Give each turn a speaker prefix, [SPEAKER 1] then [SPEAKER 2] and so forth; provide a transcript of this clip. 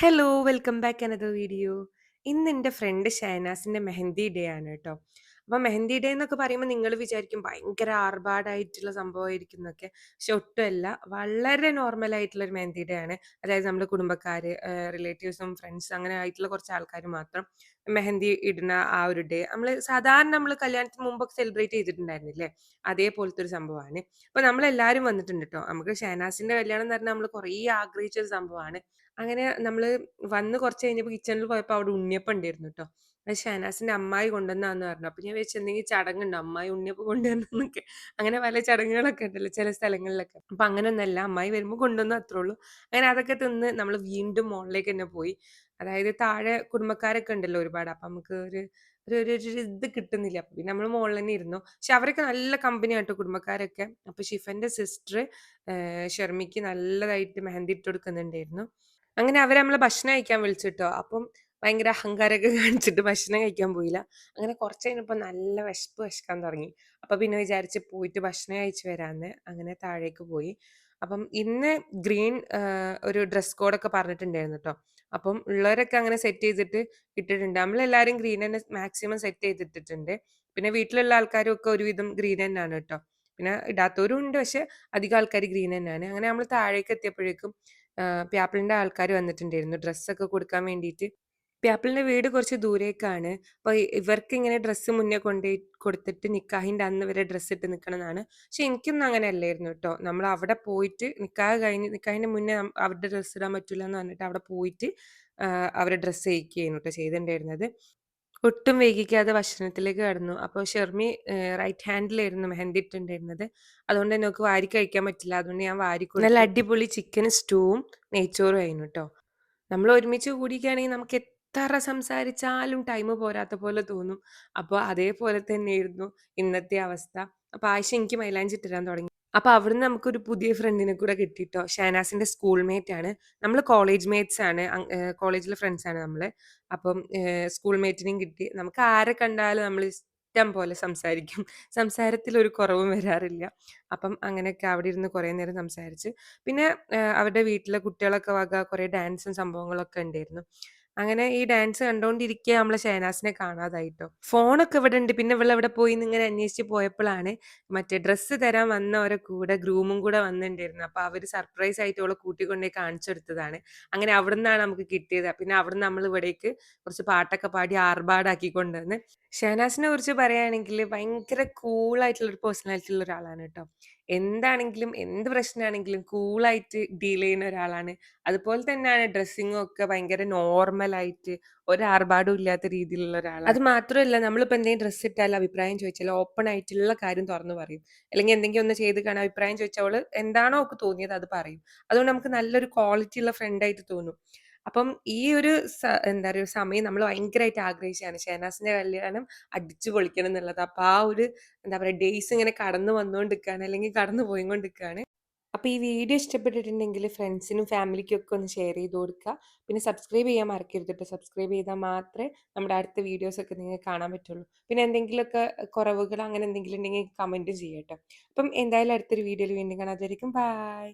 [SPEAKER 1] Hello welcome back another video ഇന്ന് എന്റെ front ഷഹനാസിന്റെ mehndi day ആണ് കേട്ടോ അപ്പോൾ മെഹന്തി ഡേ എന്നൊക്കെ പറയുമ്പോൾ നിങ്ങൾ വിചാരിക്കും ഭയങ്കര ആർഭാടായിട്ടുള്ള സംഭവമായിരിക്കും എന്നൊക്കെ. പക്ഷെ ഒട്ടുമല്ല. വളരെ നോർമൽ ആയിട്ടുള്ള ഒരു മെഹന്തി ഡേ ആണ്. അതായത് നമ്മുടെ കുടുംബക്കാർ റിലേറ്റീവ്സും ഫ്രണ്ട്സ് അങ്ങനെ ആയിട്ടുള്ള കുറച്ച് ആൾക്കാർ മാത്രം മെഹന്തി ഇടുന്ന ആ ഒരു ഡേ. നമ്മൾ സാധാരണ നമ്മൾ കല്യാണത്തിന് മുമ്പൊക്കെ സെലിബ്രേറ്റ് ചെയ്തിട്ടുണ്ടായിരുന്നില്ലേ? അതേപോലത്തെ ഒരു സംഭവമാണ് അപ്പൊ നമ്മൾ എല്ലാവരും വന്നിട്ടുണ്ട് കേട്ടോ നമുക്ക് ഷഹനാസിന്റെ കല്യാണം എന്ന് പറഞ്ഞാൽ നമ്മൾ കുറേ ആഗ്രഹിച്ച ഒരു സംഭവമാണ് അങ്ങനെ നമ്മൾ വന്ന് കുറച്ച് കഴിഞ്ഞപ്പോ കിച്ചണിൽ പോയപ്പോൾ അവിടെ ഉണ്ണിയപ്പം ഉണ്ടായിരുന്നു ട്ടോ. അത് ഷഹനാസിന്റെ അമ്മായി കൊണ്ടുവന്നാന്ന് പറഞ്ഞു. അപ്പൊ ഞാൻ വെച്ച് എന്തെങ്കിലും ചടങ്ങുണ്ടോ? അമ്മായി ഉണ്ണിയപ്പം കൊണ്ടുവന്നൊക്കെ അങ്ങനെ പല ചടങ്ങുകളൊക്കെ ഉണ്ടല്ലോ ചില സ്ഥലങ്ങളിലൊക്കെ. അപ്പൊ അങ്ങനെയൊന്നല്ല. അമ്മായി വരുമ്പോൾ കൊണ്ടുവന്നു അത്രേ ഉള്ളൂ. അങ്ങനെ അതൊക്കെ തിന്ന് നമ്മൾ വീണ്ടും മുകളിലേക്ക് തന്നെ പോയി. അതായത് താഴെ കുടുംബക്കാരൊക്കെ ഉണ്ടല്ലോ ഒരുപാട്. അപ്പൊ നമുക്ക് ഒരു ഒരു ഒരു ഇത് കിട്ടുന്നില്ല. അപ്പൊ പിന്നെ നമ്മൾ മുകളിൽ തന്നെ ഇരുന്നു. പക്ഷെ അവരൊക്കെ നല്ല കമ്പനി ആട്ടോ കുടുംബക്കാരൊക്കെ. അപ്പൊ ഷിഫന്റെ സിസ്റ്റർ ഷെർമിക്ക് നല്ലതായിട്ട് മെഹന്തി ഇട്ട് കൊടുക്കുന്നുണ്ടായിരുന്നു. അങ്ങനെ അവരെ നമ്മളെ ഭക്ഷണം കഴിക്കാൻ വിളിച്ചിട്ടോ അപ്പം ഭയങ്കര അഹങ്കാരമൊക്കെ കാണിച്ചിട്ട് ഭക്ഷണം കഴിക്കാൻ പോയില്ല. അങ്ങനെ കുറച്ച് കഴിഞ്ഞപ്പോൾ നല്ല വിശപ്പ് വിശക്കാൻ തുടങ്ങി. അപ്പോൾ പിന്നെ വിചാരിച്ച് പോയിട്ട് ഭക്ഷണം കഴിച്ച് വരാമെന്ന് അങ്ങനെ താഴേക്ക് പോയി. അപ്പം ഇന്ന് ഗ്രീൻ ഒരു ഡ്രസ് കോഡൊക്കെ പറഞ്ഞിട്ടുണ്ടായിരുന്നു കേട്ടോ അപ്പം ഉള്ളവരൊക്കെ അങ്ങനെ സെറ്റ് ചെയ്തിട്ട് ഇട്ടിട്ടുണ്ട്. നമ്മളെല്ലാവരും ഗ്രീൻ തന്നെ മാക്സിമം സെറ്റ് ചെയ്തിട്ടിട്ടുണ്ട്. പിന്നെ വീട്ടിലുള്ള ആൾക്കാരും ഒക്കെ ഒരുവിധം ഗ്രീൻ തന്നെയാണ് കേട്ടോ പിന്നെ ഇടാത്തവരും ഉണ്ട്. പക്ഷെ അധികം ആൾക്കാർ ഗ്രീൻ തന്നെയാണ്. അങ്ങനെ നമ്മൾ താഴേക്ക് എത്തിയപ്പോഴേക്കും പ്യാപ്പിളിന്റെ ആൾക്കാർ വന്നിട്ടുണ്ടായിരുന്നു ഡ്രസ്സൊക്കെ കൊടുക്കാൻ വേണ്ടിയിട്ട്. പ്യാപ്പിളിന്റെ വീട് കുറച്ച് ദൂരേക്കാണ്. അപ്പൊ ഇവർക്കിങ്ങനെ ഡ്രസ്സ് മുന്നേ കൊണ്ടേ കൊടുത്തിട്ട് നിക്കാഹിന്റെ അന്ന് വരെ ഡ്രസ്സ് ഇട്ട് നിൽക്കണമെന്നാണ് പക്ഷെ എനിക്കൊന്നും അങ്ങനെ അല്ലായിരുന്നു കേട്ടോ നമ്മൾ അവിടെ പോയിട്ട് നിക്കാഹ് കഴിഞ്ഞ് നിക്കാഹിന്റെ മുന്നേ അവരുടെ ഡ്രസ്സ് ഇടാൻ പറ്റൂലാന്ന് പറഞ്ഞിട്ട് അവിടെ പോയിട്ട് അവരെ ഡ്രസ്സ് ചെയ്യിക്കുകയായിരുന്നു കേട്ടോ ചെയ്തിട്ടുണ്ടായിരുന്നത്. ഒട്ടും വൈകിക്കാതെ ഭക്ഷണത്തിലേക്ക് കടന്നു. അപ്പോൾ ഷെർമി റൈറ്റ് ഹാൻഡിലായിരുന്നു മെഹന്തി ഇട്ടിട്ടുണ്ടായിരുന്നത്. അതുകൊണ്ട് തന്നെ നമുക്ക് വാരി കഴിക്കാൻ പറ്റില്ല. അതുകൊണ്ട് ഞാൻ വാരി. നല്ല അടിപൊളി ചിക്കൻ സ്റ്റൂവും നെയ്ച്ചോറും ആയിരുന്നു കേട്ടോ നമ്മൾ ഒരുമിച്ച് കൂടിയിരിക്കുകയാണെങ്കിൽ നമുക്ക് എത്ര സംസാരിച്ചാലും ടൈം പോരാത്ത പോലെ തോന്നും. അപ്പൊ അതേപോലെ തന്നെയായിരുന്നു ഇന്നത്തെ അവസ്ഥ. അപ്പൊ ആയിഷ എനിക്ക് മൈലാഞ്ചി ഇട്ട് തുടങ്ങി. അപ്പൊ അവിടുന്ന് നമുക്കൊരു പുതിയ ഫ്രണ്ടിനെ കൂടെ കിട്ടി ട്ടോ. ഷഹനാസിന്റെ സ്കൂൾ മേറ്റ് ആണ്. നമ്മൾ കോളേജ് മേറ്റ്സ് ആണ്. കോളേജിലെ ഫ്രണ്ട്സ് ആണ് നമ്മൾ. അപ്പം ഏഹ് സ്കൂൾ മേറ്റിനെയും കിട്ടി. നമുക്ക് ആരെ കണ്ടാലും നമ്മൾ ഇഷ്ടം പോലെ സംസാരിക്കും. സംസാരത്തിൽ ഒരു കുറവും വരാറില്ല. അപ്പം അങ്ങനെയൊക്കെ അവിടെ ഇരുന്ന് കുറേ നേരം സംസാരിച്ച്. പിന്നെ അവരുടെ വീട്ടിലെ കുട്ടികളൊക്കെ വക കുറേ ഡാൻസും സംഭവങ്ങളൊക്കെ ഉണ്ടായിരുന്നു. അങ്ങനെ ഈ ഡാൻസ് കണ്ടോണ്ടിരിക്കുക നമ്മളെ ഷഹനാസിനെ കാണാതായിട്ടോ ഫോണൊക്കെ ഇവിടെ ഉണ്ട്. പിന്നെ ഇവിടെ എവിടെ പോയി ഇങ്ങനെ അന്വേഷിച്ച് പോയപ്പോഴാണ് മറ്റേ ഡ്രസ്സ് തരാൻ വന്ന ഓരോ കൂടെ ഗ്രൂമും കൂടെ വന്നിട്ടുണ്ടായിരുന്നു. അപ്പൊ അവർ സർപ്രൈസ് ആയിട്ട് ഓളെ കൂട്ടിക്കൊണ്ടേ കാണിച്ചു കൊടുത്തതാണ്. അങ്ങനെ നിന്നാണ് നമുക്ക് കിട്ടിയത്. പിന്നെ അവിടെ നമ്മൾ ഇവിടേക്ക് കുറച്ച് പാട്ടൊക്കെ പാടി ആർഭാടാക്കി കൊണ്ടുവന്ന്. ഷഹനാസിനെ കുറിച്ച് പറയുകയാണെങ്കിൽ ഭയങ്കര കൂളായിട്ടുള്ള ഒരു പേഴ്സണാലിറ്റി ഉള്ള ഒരാളാണ് ട്ടോ. എന്താണെങ്കിലും എന്ത് പ്രശ്നമാണെങ്കിലും കൂളായിട്ട് ഡീൽ ചെയ്യുന്ന ഒരാളാണ്. അതുപോലെ തന്നെയാണ് ഡ്രസ്സിങ്ങും ഒക്കെ ഭയങ്കര നോർമൽ ആയിട്ട് ഒരു ആർഭാടവും ഇല്ലാത്ത രീതിയിലുള്ള ഒരാളാണ്. അത് മാത്രമല്ല നമ്മളിപ്പോൾ എന്തെങ്കിലും ഡ്രസ്സ് ഇട്ടാൽ അഭിപ്രായം ചോദിച്ചാൽ ഓപ്പൺ ആയിട്ടുള്ള കാര്യം തുറന്നു പറയും. അല്ലെങ്കിൽ എന്തെങ്കിലും ഒന്ന് ചെയ്ത് കാണാൻ അഭിപ്രായം ചോദിച്ചാൽ അവൾ എന്താണോ ഒക്കെ തോന്നിയത് അത് പറയും. അതുകൊണ്ട് നമുക്ക് നല്ലൊരു ക്വാളിറ്റി ഉള്ള ഫ്രണ്ട് ആയിട്ട് തോന്നും. അപ്പം ഈ ഒരു എന്താ പറയുക സമയം നമ്മൾ ഭയങ്കരമായിട്ട് ആഗ്രഹിച്ചാണ് ഷഹനാസിന്റെ കല്യാണം അടിച്ചു പൊളിക്കണം എന്നുള്ളത്. അപ്പൊ ആ ഒരു എന്താ പറയുക ഡേയ്സ് ഇങ്ങനെ കടന്നു വന്നുകൊണ്ടിരിക്കുകയാണ്. അല്ലെങ്കിൽ കടന്നു പോയിക്കൊണ്ടിരിക്കുകയാണ്. അപ്പൊ ഈ വീഡിയോ ഇഷ്ടപ്പെട്ടിട്ടുണ്ടെങ്കിൽ ഫ്രണ്ട്സിനും ഫാമിലിക്കും ഒക്കെ ഒന്ന് ഷെയർ ചെയ്ത് കൊടുക്കുക. പിന്നെ സബ്സ്ക്രൈബ് ചെയ്യാൻ മറക്കരുത് കേട്ടോ സബ്സ്ക്രൈബ് ചെയ്താൽ മാത്രമേ നമ്മുടെ അടുത്ത വീഡിയോസ് ഒക്കെ നിങ്ങൾക്ക് കാണാൻ പറ്റുള്ളൂ. പിന്നെ എന്തെങ്കിലുമൊക്കെ കുറവുകൾ അങ്ങനെ എന്തെങ്കിലും ഉണ്ടെങ്കിൽ കമന്റ് ചെയ്യട്ടോ അപ്പം എന്തായാലും അടുത്തൊരു വീഡിയോയിൽ വീണ്ടും കാണാം. ബൈ.